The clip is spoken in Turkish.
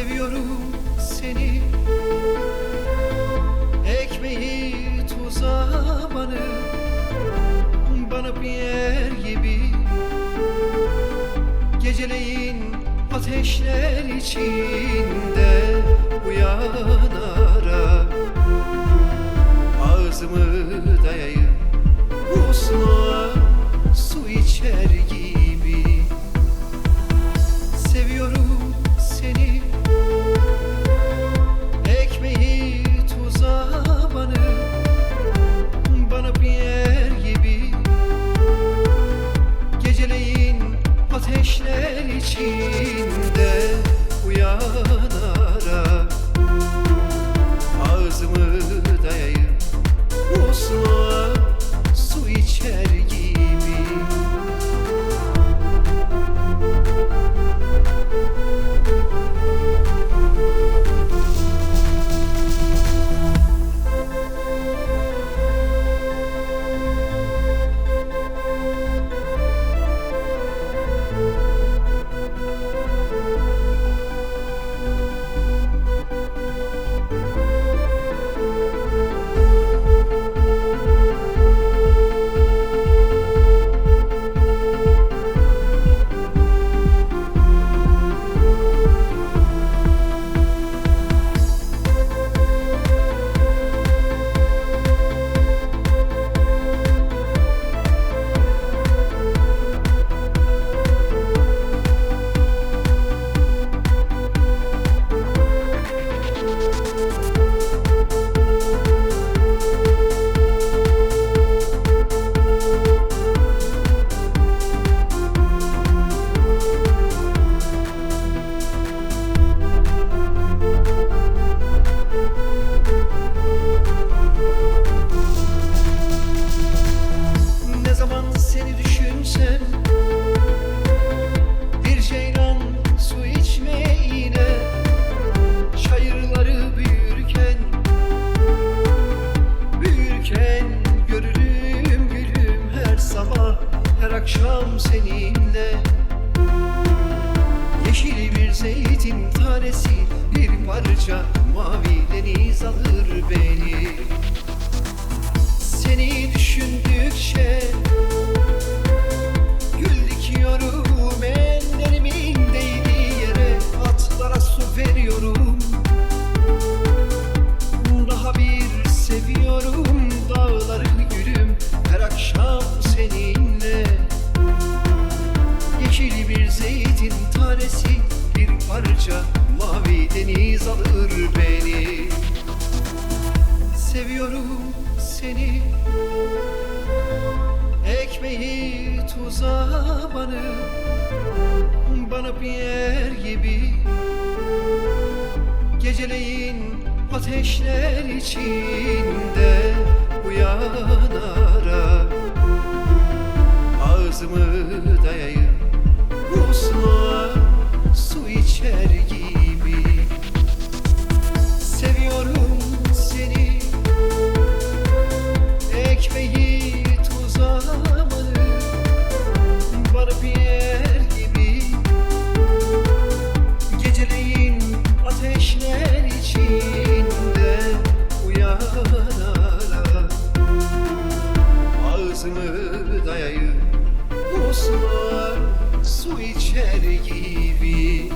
seviyorum seni. Ekmeği tuza banıp Bana bir yer gibi. Geceleyin ateşler içinde uyan akşam seninle. Yeşil bir zeytin tanesi Bir parça mavi deniz alır beni. Seni düşündükçe baktıkça mavi deniz alır beni. Seviyorum seni. Ekmeği tuza banıp Bana bir yer gibi. Geceleyin ateşler içinde Uyanarak Ağzımı dayayıp dostlar su içer gibi.